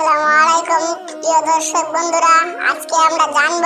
আসসালামু আলাইকুম, প্রিয় দর্শক বন্ধুরা। আজকে আমরা জানব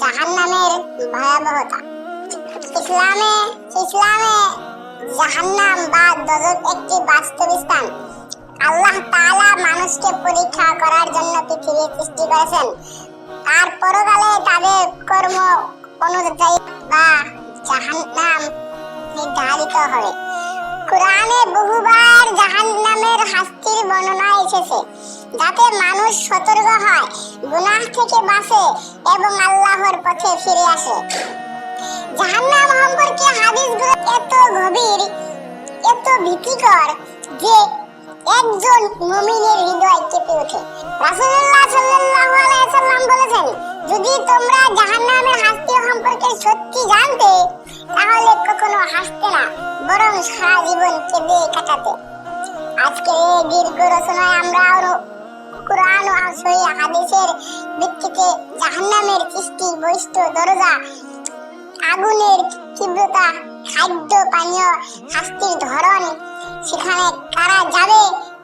জাহান্নামের ভয়াবহতা। ইসলামে ইসলামে জাহান্নাম বা দজক একটি বাস্তব স্থান। আল্লাহ তাআলা মানুষকে পরীক্ষা করার জন্য পৃথিবী সৃষ্টি করেছেন। আর পরকালে তাদের কর্ম অনুযায়ী বা জাহান্নাম নির্ধারিত হবে কোরআনে বহুবার জাহান্নামের শাস্তির বর্ণনা এসেছে, যাতে মানুষ সতর্ক হয়, গুনাহ থেকে বাঁচে এবং আল্লাহর পথে ফিরে আসে। জাহান্নাম সম্পর্কে হাদিসগুলো এত গভীর, এত ভীতিকর যে একজন মুমিনের হৃদয় কেঁপে ওঠে। রাসূলুল্লাহ সাল্লাল্লাহু আলাইহি সাল্লাম বলেছেন, যদি তোমরা জাহান্নামের শাস্তি সম্পর্কে সত্যি জানতে তাহলে কখনো হাসতে না, বরং সারা জীবন কেঁদে কাটাতে। আজকে এই দীর্ঘ রচনায় আমরা আরও কোরআন ও সহি হাদিসের ভিত্তিতে জাহান্নামের দরজা, আগুনের তীব্রতা, খাদ্য, পানীয়, শাস্তির ধরন, সেখানে কারা যাবে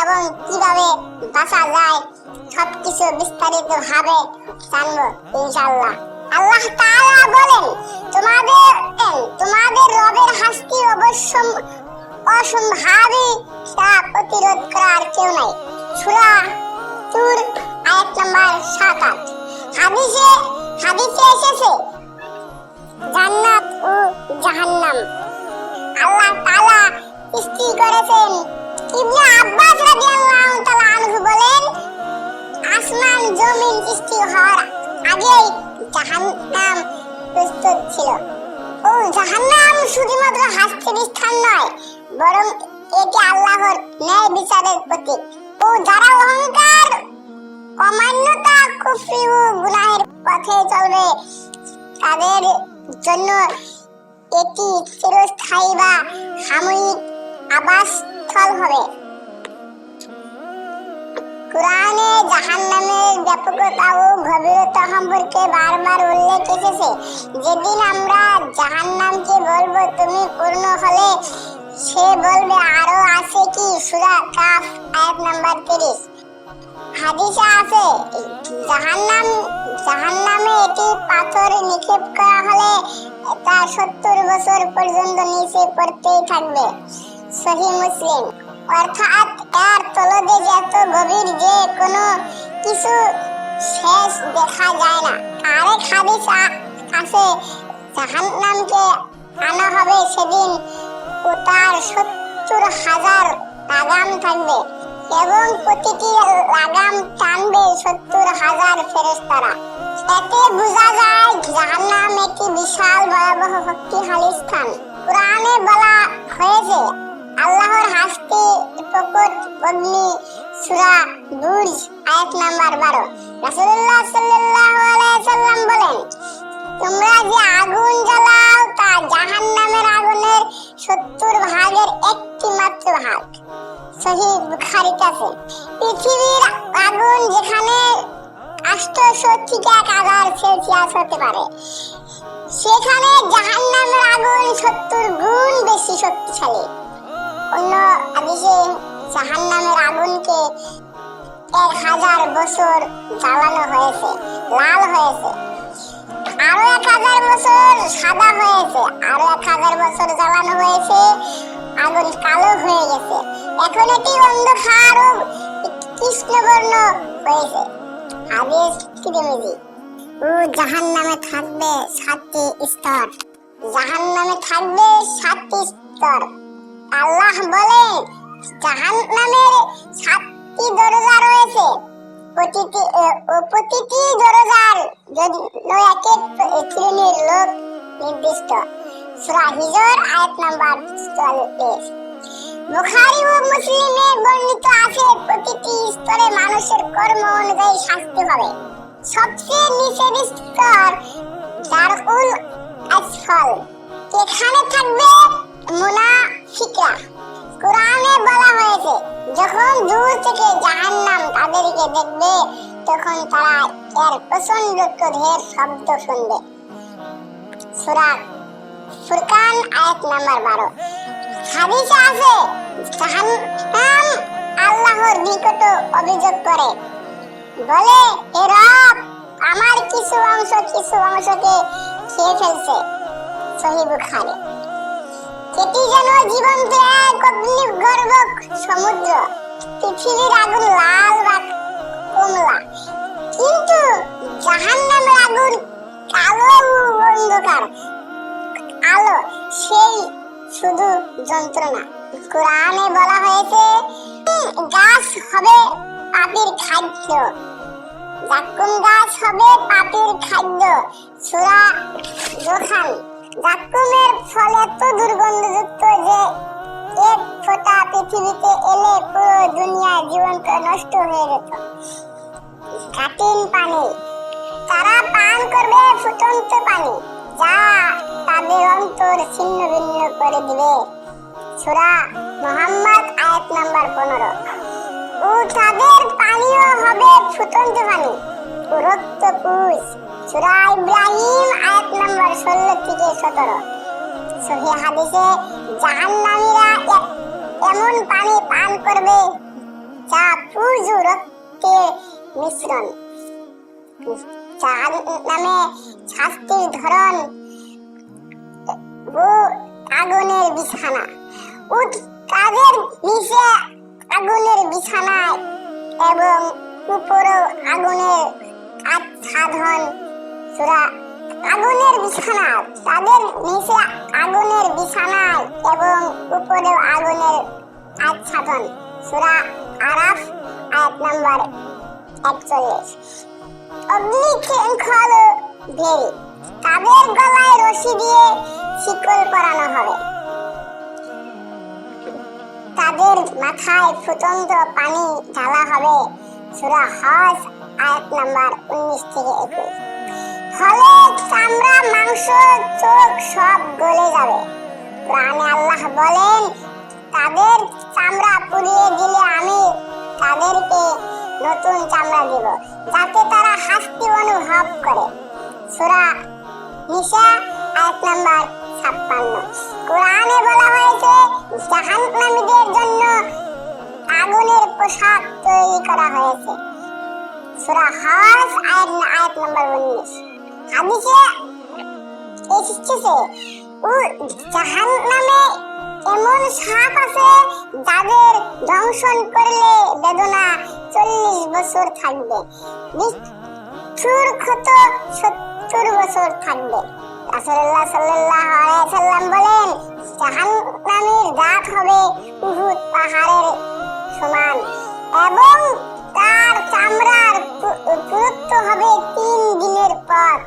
এবং কীভাবে বাঁচা যায়, সবকিছু বিস্তারিত ভাবে জানব ইনশাআল্লাহ। আল্লাহ তাআলা বলেন, তোমাদের তোমাদের রবের শাস্তি অবশ্য অসম্ভাবী তা প্রতিরোধ করার কেউ নাই। সূরা তুর, আয়াত নাম্বার সাত আট। হাদিসে হাদিসে এসেছে, জান্নাত ও জাহান্নাম। আল্লাহ তাআলা সৃষ্টি করেছেন। ইবনে আব্বাস রাদিয়াল্লাহু তাআলা আনহু বলেন, আসমান, জমিন সৃষ্টি হওয়ার আগেই জাহান্নাম প্রস্তুত ছিল। ও, জাহান্নাম শুধুমাত্র হাস্যের স্থান নয়, বরং এটি আল্লাহর ন্যায় বিচারের প্রতীক। ও, যারা অহংকার, অমান্যতা, কুফরি ও গুনাহের পথে চলবে, তাদের জন্য এটি চিরস্থায়ী বা সাময়িক আবাসস্থল হবে। কোরআনে জাহান্নামের ব্যাপকতা ও গভীরতা সম্পর্কে বারবার উল্লেখ এসেছে। যেদিন আমরা জাহান্নামকে বলব, তুমি পূর্ণ হলে সে বলবে, আরও আছে কি? সূরা কাফ, আয়াত নাম্বার 30 হাদিসে আছে, জাহান্নাম, জাহান্নামে এটি পাথর নিক্ষেপ করা হলে তা সত্তর বছর পর্যন্ত নিচে পড়তেই থাকবে। সহি মুসলিম। অর্থাৎ এর তলদেশ এত গভীর যে কোনো কিছু শেষ দেখা যায় না। আরেক হাদিস আছে, জাহান্নামকে আনা হবে সেদিন ও তার সত্তর হাজার লাগাম থাকবে এবং প্রতিটি লাগাম টানবে সত্তর হাজার ফেরেশতারা। এতে বোঝা যায় জাহান্নাম একটি বিশাল ভয়াবহ শক্তিশালী স্থান। কোরআনে বলা হয়েছে আল্লাহর হাসতে প্রকট অগ্নি সূরা নূর আয়াত নাম্বার 12 রাসূলুল্লাহ সাল্লাল্লাহু জাহান্নামের আগুনকে এক হাজার বছর জ্বালানো হয়েছে, লাল হয়েছে। আরও এক হাজার বছর সাদা হয়েছে, আরও এক হাজার বছর জ্বালানো হয়েছে, আগুন কালো হয়ে গেছে। এখন এটি অন্ধকার ও কৃষ্ণবর্ণ হয়েছে। তিরমিজি ও জাহান নামে থাকবে সাতটি স্তর। জাহান নামে থাকবে সাতটি স্তর। আল্লাহ বলে জাহান নামের সাতটি দরজা রয়েছে। প্রতিটি প্রতিটি দরজার জন্য এক এক শ্রেণির লোক নির্দিষ্ট। সূরা হিজর, আয়াত নাম্বার 44 বুখারী ও মুসলিমে বর্ণিত আছে, প্রতিটি স্তরে মানুষের কর্ম অনুযায়ী শাস্তি হবে। সবচেয়ে নিচের স্তর দারুল আসফল এখানে থাকবে মুনাফিকরা। হয়েছে যখন দূর থেকে জাহান্নাম তাদেরকে দেখবে, তখন তারা এর প্রচণ্ড ক্রোধের শব্দ শুনবে। সূরা ফুরকান আয়াত নাম্বার বারো। হাদিসে আছে, জাহান্নাম আল্লাহর নিকট অভিযোগ করে। বলে, হে রব, আমার কিছু অংশ কিছু অংশকে খেয়ে ফেলছে। সহি এটি যেন জীবন্ত এক অগ্নিগর্ভক সমুদ্র। পৃথিবীর আগুন লাল বা কমলা। কিন্তু জাহান্নামের আগুন কালো অন্ধকার। আলো সেই শুধু যন্ত্রণা। কোরআনে বলা হয়েছে, গাছ হবে পাপির খাদ্য। জাক্কুম গাছ হবে পাপির খাদ্য। সুরা দোকান দুনিয়া জীবন্ত নষ্ট হয়ে যেত কাঠিন পানি। তারা পান করবে ফুটন্ত পানি। যা তাদের অন্তর ছিন্ন ভিন্ন করে দিবে। সুরা মোহাম্মদ, আয়াত নাম্বার পনেরো। ও, তাদের পানীয় হবে ফুটন্ত পানি। রক্ত পুষ সুরা ইব্রাহিম, আয়াত নাম্বার ষোলো থেকে সতেরো। সহি হাদিসে জাহান্নামীরা এমন পানি পান করবে যা পুজ মিশ্রণ। জাহান্নামে শাস্তির ধরন, ও আগুনের বিছানা। ও নিচে আগুনের বিছানায় এবং উপরেও আগুনের আচ্ছাদন। সুরা আগুনের বিছানা, তাদের নিচে আগুনের বিছানায় এবং উপরেও আগুনের আচ্ছাদন। সুরা আরাফ, আয়াত নম্বর একচল্লিশ। অগ্নি শৃঙ্খল ভেরি তাদের গলায় রশি দিয়ে শিকল পরানো হবে। তাদের মাথায় ফুটন্ত পানি ঢালা হবে, সূরা হজ, আয়াত নাম্বার উনিশ থেকে একুশ। ফলে চামড়া, মাংস, চোখ সব গলে যাবে। কোরআনে আল্লাহ বলেন তাদের চামড়া পুড়িয়ে দিলে আমি তাদেরকে নতুন চামড়া দিব, যাতে তারা শাস্তি অনুভব করে। সূরা নিসা, আয়াত নাম্বার ছাপ্পান্ন। কোরআনে বলা হয়েছে, জাহান্নামীদের জন্য আগুনের পোশাক তৈরি করা হয়েছে। সূরা হজ, আয়াত আয়াত নাম্বার উনিশ। হাদিসে এসেছে ও জাহান্নামে এমন সাপ আছে যাদের দংশন করলে বেদনা চল্লিশ বছর থাকবে। মৃত্যুর ক্ষত সত্তর বছর থাকবে। রাসূলুল্লাহ সাল্লাল্লাহু আলাইহি বলেন, জাহান্নামীর দাঁত হবে উহুদ পাহাড়ের সমান এবং তার চামড়ার পুরুত্ব হবে তিন দিনের পথ।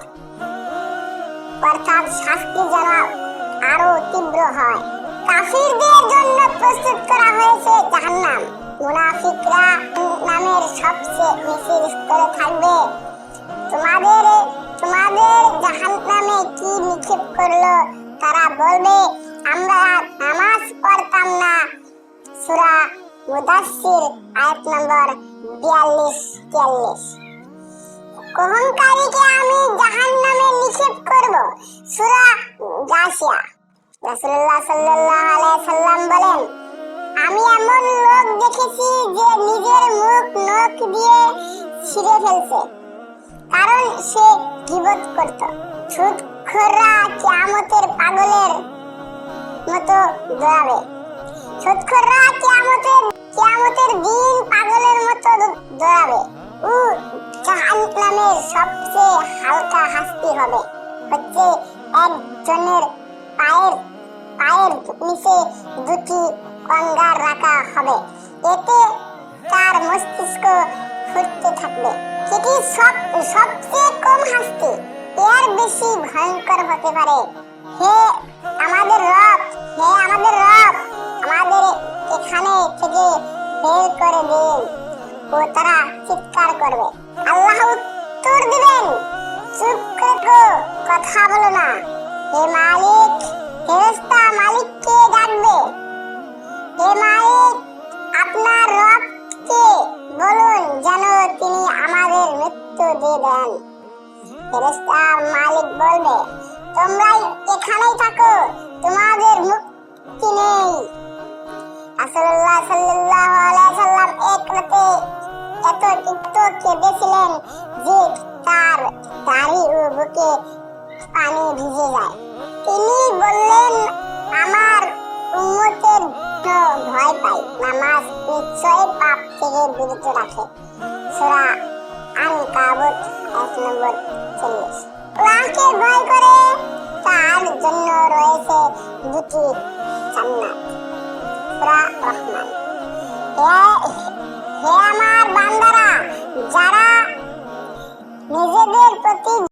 অর্থাৎ শাস্তি যেন আরও তীব্র হয়। কাফিরদের জন্য প্রস্তুত করা হয়েছে জাহান্নাম। মুনাফিকরা নামের সবচেয়ে নিচের স্তরে থাকবে। তোমাদের তোমাদের জাহান্নামে কি নিক্ষেপ করল তারা বলবে, আমরা নামাজ পড়তাম না। সূরা মুদাসসির আয়াত নম্বর বিয়াল্লিশ, তিয়াল্লিশ। অহংকারীকে আমি জাহান্নামে নিক্ষেপ করব। সূরা গাশিয়া রাসূলুল্লাহ সাল্লাল্লাহু সাল্লাম বলেন, আমি এমন লোক দেখেছি যে নিজের মুখ নখ দিয়ে ছিঁড়ে ফেলছে। কারণ সে গীবত করত। সুদখোররা কিয়ামতের পাগলের মতো দৌড়াবে। সুদখোররা কিয়ামতের কিয়ামতের দিন পাগলের মতো দৌড়াবে। ও জাহান্নামের সবচেয়ে হালকা শাস্তি হবে। হচ্ছে একজনের পায়ের পায়ের নিচে দুটি কঙ্গার রাখা হবে। এতে তার মস্তিষ্ক ফুটতে থাকবে। এটি সব, সবচেয়ে কম শাস্তি এর বেশি ভয়ঙ্কর হতে পারে। হে আমাদের রব, হে আমাদের রব, আমাদের এখানে থেকে বের করে দিন। ও তারা চিৎকার করবে। আল্লাহ উত্তর দিবেন। চুপ করে রাসূলুল্লাহ সাল্লাল্লাহু আলাইহি সাল্লাম এক রাতে এত তিক্ত যে তার দাড়ি ও পানি ভিজে যায়। তিনি বললেন, আমার উম্মতের ভয় পাই নামাজ নিশ্চয় পাপ থেকে বিরত রাখে। সূরা আনকাবুত এক নম্বর চল্লিশ আল্লাহকে তার জন্য রয়েছে দুটি জান্নাত। সূরা রহমান। হে আমার বান্দারা যারা নিজেদের প্রতি